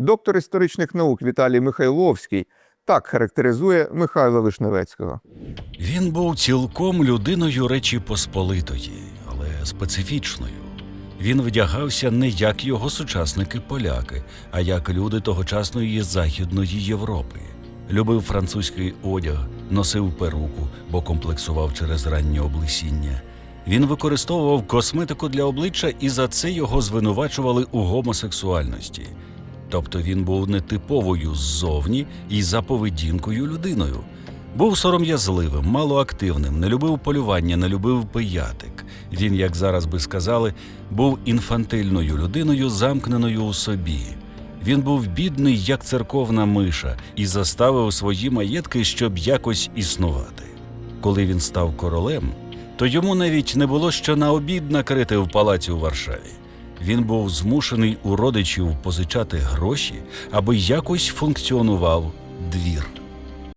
Доктор історичних наук Віталій Михайловський так характеризує Михайла Вишневецького. Він був цілком людиною Речі Посполитої, але специфічною. Він вдягався не як його сучасники поляки, а як люди тогочасної Західної Європи. Любив французький одяг, носив перуку, бо комплексував через раннє облесіння. Він використовував косметику для обличчя, і за це його звинувачували у гомосексуальності. Тобто він був нетиповою ззовні і за поведінкою людиною. Був сором'язливим, малоактивним, не любив полювання, не любив пиятик. Він, як зараз би сказали, був інфантильною людиною, замкненою у собі. Він був бідний, як церковна миша, і заставив свої маєтки, щоб якось існувати. Коли він став королем, то йому навіть не було що на обід накрити в палаці у Варшаві. Він був змушений у родичів позичати гроші, аби якось функціонував двір.